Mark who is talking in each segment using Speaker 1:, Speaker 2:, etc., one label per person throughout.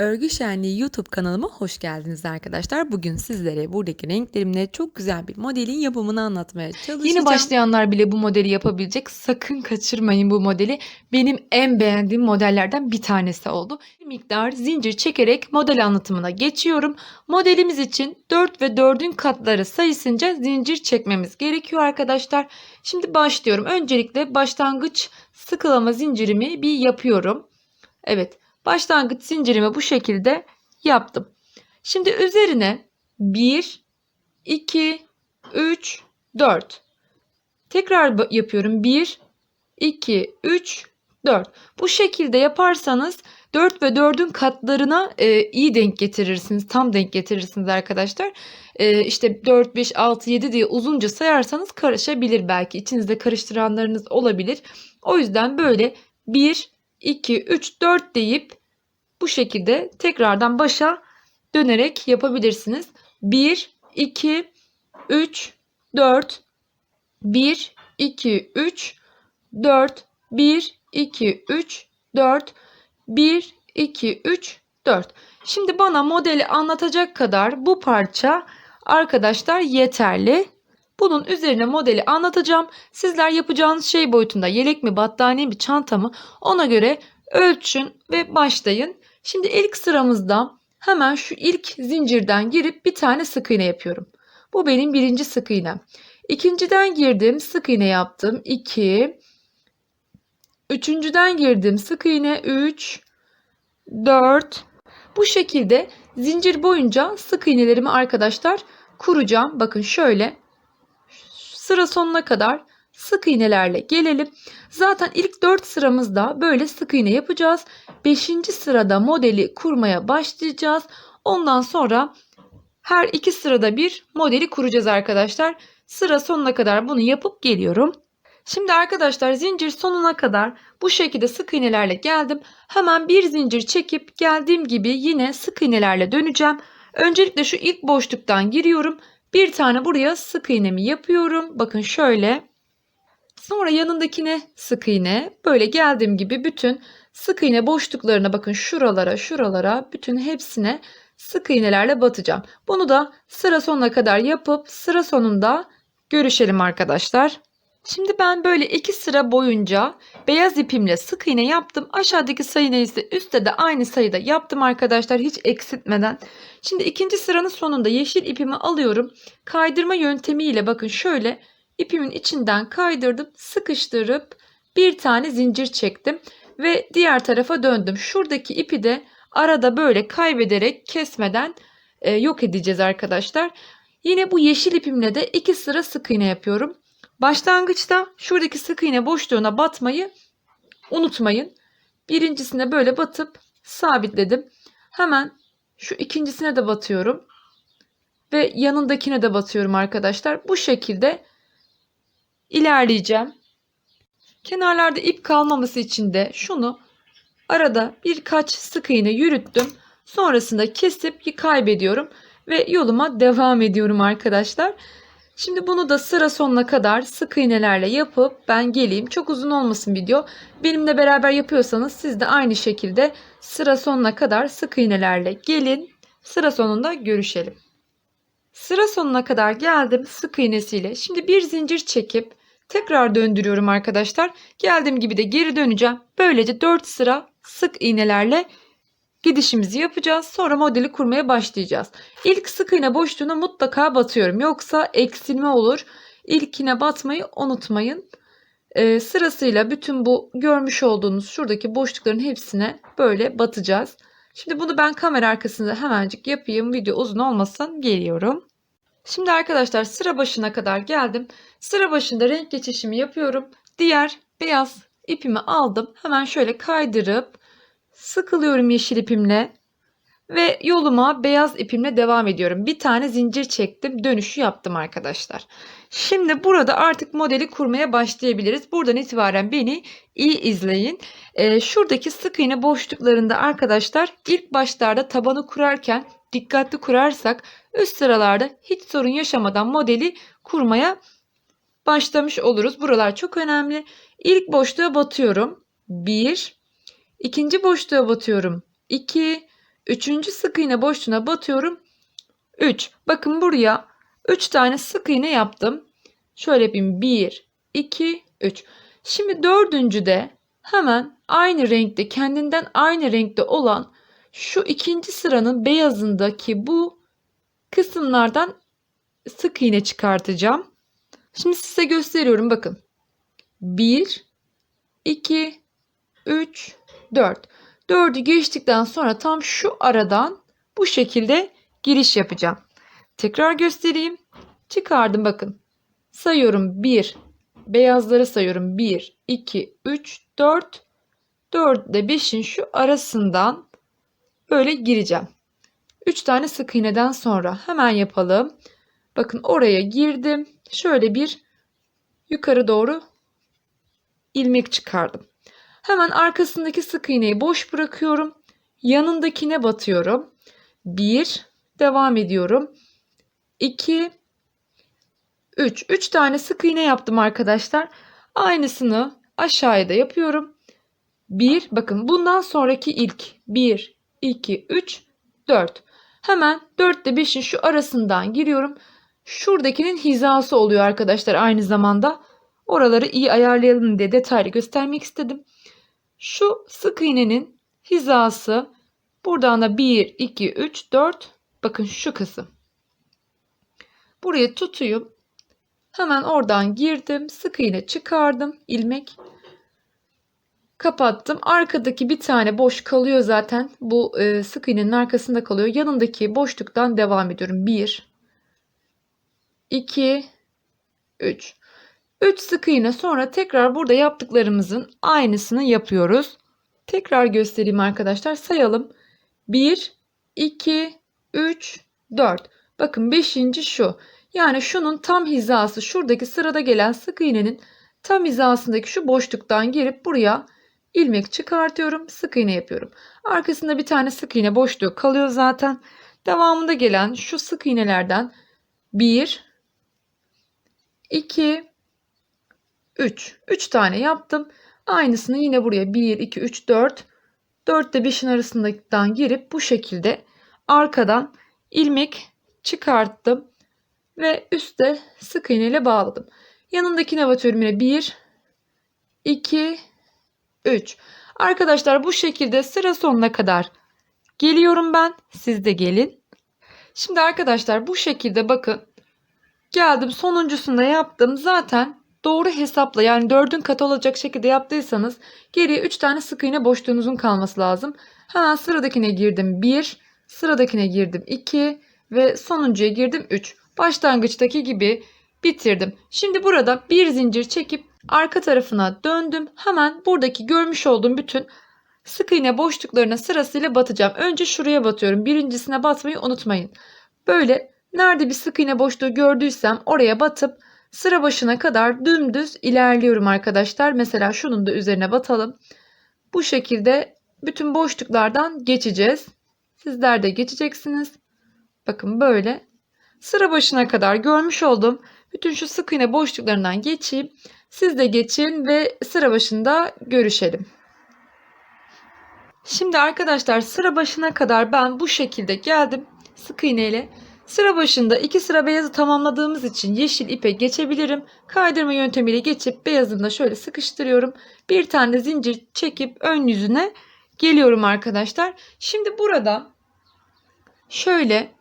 Speaker 1: Örgü Şenliği YouTube kanalıma hoş geldiniz arkadaşlar. Bugün sizlere buradaki renklerimle çok güzel bir modelin yapımını anlatmaya çalışacağım.
Speaker 2: Yeni başlayanlar bile bu modeli yapabilecek. Sakın kaçırmayın bu modeli. Benim en beğendiğim modellerden bir tanesi oldu. Bir miktar zincir çekerek model anlatımına geçiyorum. Modelimiz için 4 ve 4'ün katları sayısınca zincir çekmemiz gerekiyor arkadaşlar. Şimdi başlıyorum. Öncelikle başlangıç sıkılama zincirimi bir yapıyorum. Evet. Başlangıç zincirimi bu şekilde yaptım. Şimdi üzerine 1, 2, 3, 4. Tekrar yapıyorum. 1, 2, 3, 4. Bu şekilde yaparsanız 4 ve 4'ün katlarına e, iyi denk getirirsiniz. Tam denk getirirsiniz arkadaşlar. E, işte 4, 5, 6, 7 diye uzunca sayarsanız karışabilir belki. İçinizde karıştıranlarınız olabilir. O yüzden böyle 1, 2, 3, 4 deyip bu şekilde tekrardan başa dönerek yapabilirsiniz. 1, 2, 3, 4, 1, 2, 3, 4, 1, 2, 3, 4, 1, 2, 3, 4. Şimdi bana modeli anlatacak kadar bu parça arkadaşlar yeterli. Bunun üzerine modeli anlatacağım. Sizler yapacağınız şey boyutunda yelek mi, battaniye mi, çanta mı ona göre ölçün ve başlayın. Şimdi ilk sıramızda hemen şu ilk zincirden girip bir tane sık iğne yapıyorum. Bu benim birinci sık iğnem. İkinciden girdim, sık iğne yaptım. 2 Üçüncüden girdim, sık iğne 3 4 Bu şekilde zincir boyunca sık iğnelerimi arkadaşlar kuracağım. Bakın şöyle sıra sonuna kadar sık iğnelerle gelelim. Zaten ilk 4 sıramızda böyle sık iğne yapacağız. 5. sırada modeli kurmaya başlayacağız. Ondan sonra her iki sırada bir modeli kuracağız arkadaşlar. Sıra sonuna kadar bunu yapıp geliyorum. Şimdi arkadaşlar zincir sonuna kadar bu şekilde sık iğnelerle geldim. Hemen bir zincir çekip geldiğim gibi yine sık iğnelerle döneceğim. Öncelikle şu ilk boşluktan giriyorum. Bir tane buraya sık iğnemi yapıyorum. Bakın şöyle. Sonra yanındakine sık iğne. Böyle geldiğim gibi bütün sık iğne boşluklarına bakın şuralara şuralara bütün hepsine sık iğnelerle batacağım. Bunu da sıra sonuna kadar yapıp sıra sonunda görüşelim arkadaşlar. Şimdi ben böyle iki sıra boyunca beyaz ipimle sık iğne yaptım. Aşağıdaki sayı neyse üstte de aynı sayıda yaptım arkadaşlar hiç eksiltmeden. Şimdi ikinci sıranın sonunda yeşil ipimi alıyorum. Kaydırma yöntemiyle bakın şöyle ipimin içinden kaydırdım, sıkıştırıp bir tane zincir çektim ve diğer tarafa döndüm. Şuradaki ipi de arada böyle kaybederek kesmeden e, yok edeceğiz arkadaşlar. Yine bu yeşil ipimle de iki sıra sık iğne yapıyorum. Başlangıçta şuradaki sık iğne boşluğuna batmayı unutmayın. Birincisine böyle batıp sabitledim. Hemen şu ikincisine de batıyorum. Ve yanındakine de batıyorum arkadaşlar. Bu şekilde ilerleyeceğim. Kenarlarda ip kalmaması için de şunu arada birkaç sık iğne yürüttüm. Sonrasında kesip kaybediyorum ve yoluma devam ediyorum arkadaşlar. Şimdi bunu da sıra sonuna kadar sık iğnelerle yapıp ben geleyim. Çok uzun olmasın video. Benimle beraber yapıyorsanız siz de aynı şekilde sıra sonuna kadar sık iğnelerle gelin. Sıra sonunda görüşelim. Sıra sonuna kadar geldim sık iğnesiyle. Şimdi bir zincir çekip tekrar döndürüyorum arkadaşlar. Geldiğim gibi de geri döneceğim. Böylece 4 sıra sık iğnelerle gidişimizi yapacağız. Sonra modeli kurmaya başlayacağız. İlk sık iğne boşluğuna mutlaka batıyorum. Yoksa eksilme olur. İlkine batmayı unutmayın. Ee, sırasıyla bütün bu görmüş olduğunuz şuradaki boşlukların hepsine böyle batacağız. Şimdi bunu ben kamera arkasında hemencik yapayım. Video uzun olmasın. Geliyorum. Şimdi arkadaşlar sıra başına kadar geldim. Sıra başında renk geçişimi yapıyorum. Diğer beyaz ipimi aldım. Hemen şöyle kaydırıp sıkılıyorum yeşil ipimle ve yoluma beyaz ipimle devam ediyorum. Bir tane zincir çektim, dönüşü yaptım arkadaşlar. Şimdi burada artık modeli kurmaya başlayabiliriz. Buradan itibaren beni iyi izleyin. Ee, şuradaki sık iğne boşluklarında arkadaşlar ilk başlarda tabanı kurarken dikkatli kurarsak üst sıralarda hiç sorun yaşamadan modeli kurmaya başlamış oluruz. Buralar çok önemli. İlk boşluğa batıyorum. 1 İkinci boşluğa batıyorum. 2 Üçüncü sık iğne boşluğuna batıyorum. 3. Bakın buraya 3 tane sık iğne yaptım. Şöyle yapayım. 1, 2, 3. Şimdi dördüncüde hemen aynı renkte kendinden aynı renkte olan şu ikinci sıranın beyazındaki bu kısımlardan sık iğne çıkartacağım. Şimdi size gösteriyorum bakın. 1, 2, 3, 4. 4'ü geçtikten sonra tam şu aradan bu şekilde giriş yapacağım. Tekrar göstereyim. Çıkardım bakın. Sayıyorum 1. Beyazları sayıyorum. 1, 2, 3, 4. 4 ile 5'in şu arasından böyle gireceğim. 3 tane sık iğneden sonra hemen yapalım. Bakın oraya girdim. Şöyle bir yukarı doğru ilmek çıkardım. Hemen arkasındaki sık iğneyi boş bırakıyorum. Yanındakine batıyorum. 1 devam ediyorum. 2 3 3 tane sık iğne yaptım arkadaşlar. Aynısını aşağıya da yapıyorum. 1 bakın bundan sonraki ilk 1 2 3 4. Hemen 4 ile 5'in şu arasından giriyorum. Şuradakinin hizası oluyor arkadaşlar aynı zamanda. Oraları iyi ayarlayalım diye detaylı göstermek istedim. Şu sık iğnenin hizası buradan da 1 2 3 4 bakın şu kısım. Buraya tutuyum. Hemen oradan girdim. Sık iğne çıkardım. ilmek kapattım. Arkadaki bir tane boş kalıyor zaten. Bu e, sık iğnenin arkasında kalıyor. Yanındaki boşluktan devam ediyorum. 1 2 3 3 sık iğne sonra tekrar burada yaptıklarımızın aynısını yapıyoruz. Tekrar göstereyim arkadaşlar. Sayalım. 1 2 3 4. Bakın 5. şu. Yani şunun tam hizası şuradaki sırada gelen sık iğnenin tam hizasındaki şu boşluktan girip buraya ilmek çıkartıyorum. Sık iğne yapıyorum. Arkasında bir tane sık iğne boşluğu kalıyor zaten. Devamında gelen şu sık iğnelerden 1 2 3 3 tane yaptım. Aynısını yine buraya 1 2 3 4 4 ile 5'in arasından girip bu şekilde arkadan ilmek çıkarttım ve üstte sık iğne ile bağladım. Yanındakine batıyorum yine 1 2 3. Arkadaşlar bu şekilde sıra sonuna kadar geliyorum ben. Siz de gelin. Şimdi arkadaşlar bu şekilde bakın. Geldim sonuncusunda yaptım. Zaten doğru hesapla yani 4'ün katı olacak şekilde yaptıysanız geriye 3 tane sık iğne boşluğunuzun kalması lazım. Hemen sıradakine girdim 1, sıradakine girdim 2 ve sonuncuya girdim 3. Başlangıçtaki gibi bitirdim. Şimdi burada bir zincir çekip arka tarafına döndüm. Hemen buradaki görmüş olduğum bütün sık iğne boşluklarına sırasıyla batacağım. Önce şuraya batıyorum. Birincisine batmayı unutmayın. Böyle nerede bir sık iğne boşluğu gördüysem oraya batıp sıra başına kadar dümdüz ilerliyorum arkadaşlar. Mesela şunun da üzerine batalım. Bu şekilde bütün boşluklardan geçeceğiz. Sizler de geçeceksiniz. Bakın böyle sıra başına kadar görmüş olduğum bütün şu sık iğne boşluklarından geçeyim. Siz de geçin ve sıra başında görüşelim. Şimdi arkadaşlar sıra başına kadar ben bu şekilde geldim sık iğne ile. Sıra başında iki sıra beyazı tamamladığımız için yeşil ipe geçebilirim. Kaydırma yöntemiyle geçip beyazını da şöyle sıkıştırıyorum. Bir tane zincir çekip ön yüzüne geliyorum arkadaşlar. Şimdi burada şöyle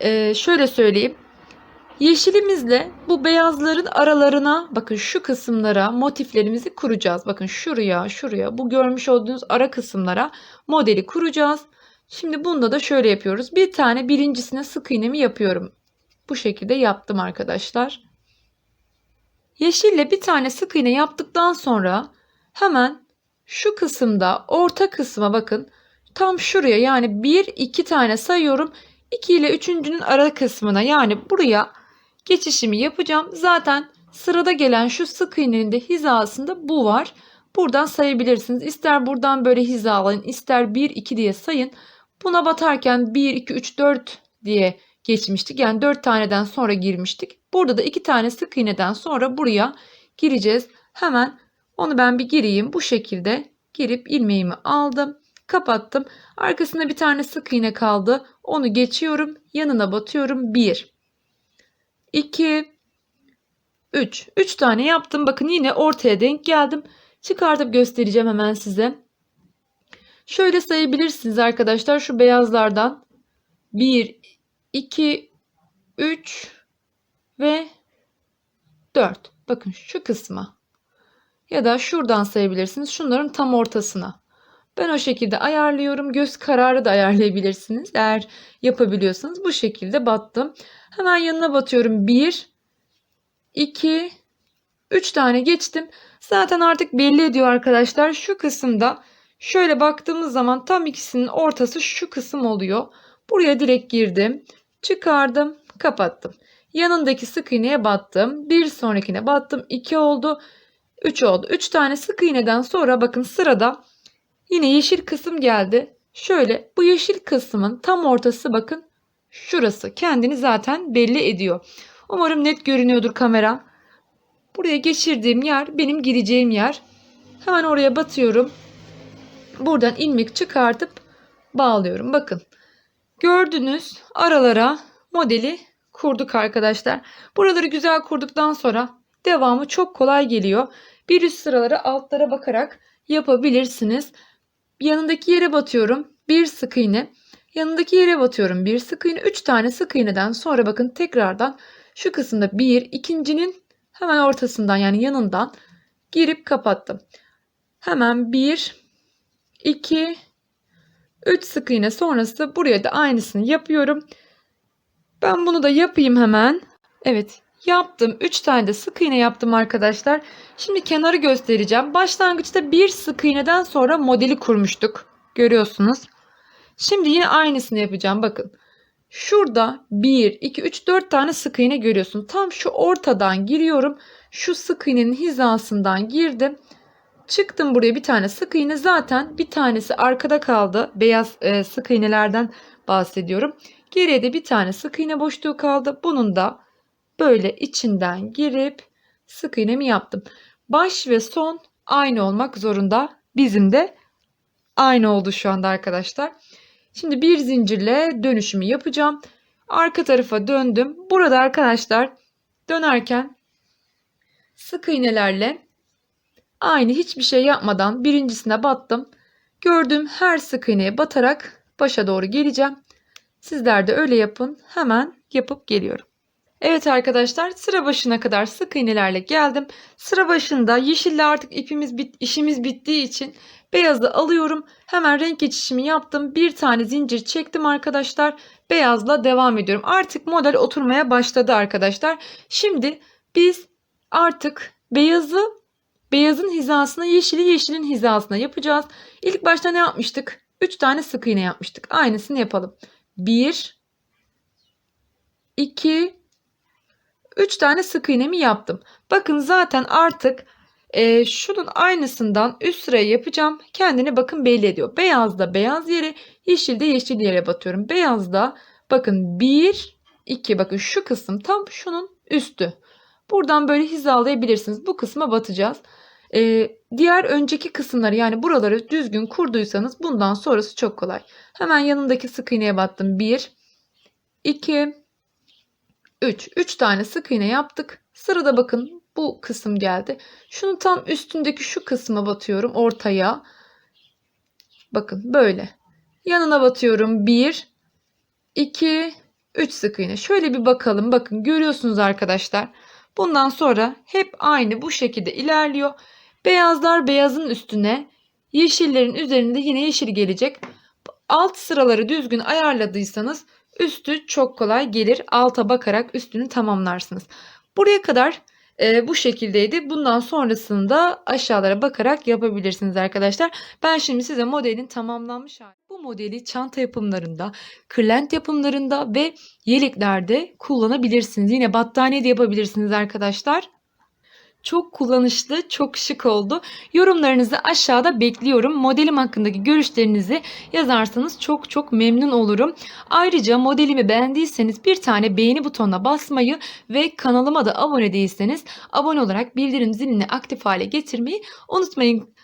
Speaker 2: e, şöyle söyleyeyim. Yeşilimizle bu beyazların aralarına bakın şu kısımlara motiflerimizi kuracağız. Bakın şuraya şuraya bu görmüş olduğunuz ara kısımlara modeli kuracağız. Şimdi bunda da şöyle yapıyoruz. Bir tane birincisine sık iğnemi yapıyorum. Bu şekilde yaptım arkadaşlar. Yeşille bir tane sık iğne yaptıktan sonra hemen şu kısımda orta kısma bakın. Tam şuraya yani bir iki tane sayıyorum. 2 ile üçüncünün ara kısmına yani buraya geçişimi yapacağım. Zaten sırada gelen şu sık iğnenin de hizasında bu var. Buradan sayabilirsiniz. İster buradan böyle hizalayın, ister 1 2 diye sayın. Buna batarken 1 2 3 4 diye geçmiştik. Yani 4 taneden sonra girmiştik. Burada da 2 tane sık iğneden sonra buraya gireceğiz. Hemen onu ben bir gireyim. Bu şekilde girip ilmeğimi aldım. Kapattım. Arkasında bir tane sık iğne kaldı. Onu geçiyorum. Yanına batıyorum. 1 2 3. 3 tane yaptım. Bakın yine ortaya denk geldim. Çıkartıp göstereceğim hemen size. Şöyle sayabilirsiniz arkadaşlar şu beyazlardan. 1 2 3 ve 4. Bakın şu kısma. Ya da şuradan sayabilirsiniz. Şunların tam ortasına. Ben o şekilde ayarlıyorum. Göz kararı da ayarlayabilirsiniz. Eğer yapabiliyorsanız bu şekilde battım. Hemen yanına batıyorum. 1 2 3 tane geçtim. Zaten artık belli ediyor arkadaşlar. Şu kısımda şöyle baktığımız zaman tam ikisinin ortası şu kısım oluyor. Buraya direkt girdim. Çıkardım, kapattım. Yanındaki sık iğneye battım. Bir sonrakine battım. 2 oldu. 3 oldu. 3 tane sık iğneden sonra bakın sırada yine yeşil kısım geldi. Şöyle bu yeşil kısmın tam ortası bakın şurası. Kendini zaten belli ediyor. Umarım net görünüyordur kamera. Buraya geçirdiğim yer benim gireceğim yer. Hemen oraya batıyorum. Buradan ilmek çıkartıp bağlıyorum. Bakın. Gördünüz aralara modeli kurduk arkadaşlar. Buraları güzel kurduktan sonra devamı çok kolay geliyor. Bir üst sıraları altlara bakarak yapabilirsiniz. Yanındaki yere batıyorum. Bir sık iğne. Yanındaki yere batıyorum. Bir sık iğne. Üç tane sık iğneden sonra bakın tekrardan şu kısımda bir ikincinin hemen ortasından yani yanından girip kapattım. Hemen bir, iki, üç sık iğne sonrası buraya da aynısını yapıyorum. Ben bunu da yapayım hemen. Evet yaptım. 3 tane de sık iğne yaptım arkadaşlar. Şimdi kenarı göstereceğim. Başlangıçta bir sık iğneden sonra modeli kurmuştuk. Görüyorsunuz. Şimdi yine aynısını yapacağım. Bakın. Şurada 1, 2, 3, 4 tane sık iğne görüyorsun. Tam şu ortadan giriyorum. Şu sık iğnenin hizasından girdim. Çıktım buraya bir tane sık iğne. Zaten bir tanesi arkada kaldı. Beyaz e, sık iğnelerden bahsediyorum. Geriye de bir tane sık iğne boşluğu kaldı. Bunun da böyle içinden girip sık iğnemi yaptım. Baş ve son aynı olmak zorunda. Bizim de aynı oldu şu anda arkadaşlar. Şimdi bir zincirle dönüşümü yapacağım. Arka tarafa döndüm. Burada arkadaşlar dönerken sık iğnelerle aynı hiçbir şey yapmadan birincisine battım. Gördüğüm her sık iğneye batarak başa doğru geleceğim. Sizler de öyle yapın. Hemen yapıp geliyorum. Evet arkadaşlar sıra başına kadar sık iğnelerle geldim. Sıra başında yeşille artık ipimiz bit işimiz bittiği için beyazı alıyorum. Hemen renk geçişimi yaptım. Bir tane zincir çektim arkadaşlar. Beyazla devam ediyorum. Artık model oturmaya başladı arkadaşlar. Şimdi biz artık beyazı beyazın hizasına yeşili yeşilin hizasına yapacağız. İlk başta ne yapmıştık? 3 tane sık iğne yapmıştık. Aynısını yapalım. 1 2 3 tane sık iğnemi yaptım. Bakın zaten artık e, şunun aynısından üst sıraya yapacağım. Kendini bakın belli ediyor. Beyazda beyaz yere, yeşilde yeşil yere batıyorum. Beyazda bakın 1 2 bakın şu kısım tam şunun üstü. Buradan böyle hizalayabilirsiniz. Bu kısma batacağız. E, diğer önceki kısımları yani buraları düzgün kurduysanız bundan sonrası çok kolay. Hemen yanındaki sık iğneye battım. 1 2 3. 3 tane sık iğne yaptık. Sırada bakın bu kısım geldi. Şunu tam üstündeki şu kısma batıyorum ortaya. Bakın böyle. Yanına batıyorum. 1 2 3 sık iğne. Şöyle bir bakalım. Bakın görüyorsunuz arkadaşlar. Bundan sonra hep aynı bu şekilde ilerliyor. Beyazlar beyazın üstüne, yeşillerin üzerinde yine yeşil gelecek. Alt sıraları düzgün ayarladıysanız Üstü çok kolay gelir. Alta bakarak üstünü tamamlarsınız. Buraya kadar e, bu şekildeydi. Bundan sonrasında aşağılara bakarak yapabilirsiniz arkadaşlar. Ben şimdi size modelin tamamlanmış hali. Bu modeli çanta yapımlarında, kırlent yapımlarında ve yeleklerde kullanabilirsiniz. Yine battaniye de yapabilirsiniz arkadaşlar. Çok kullanışlı, çok şık oldu. Yorumlarınızı aşağıda bekliyorum. Modelim hakkındaki görüşlerinizi yazarsanız çok çok memnun olurum. Ayrıca modelimi beğendiyseniz bir tane beğeni butonuna basmayı ve kanalıma da abone değilseniz abone olarak bildirim zilini aktif hale getirmeyi unutmayın.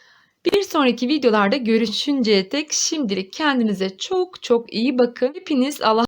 Speaker 2: Bir sonraki videolarda görüşünceye dek şimdilik kendinize çok çok iyi bakın. Hepiniz Allah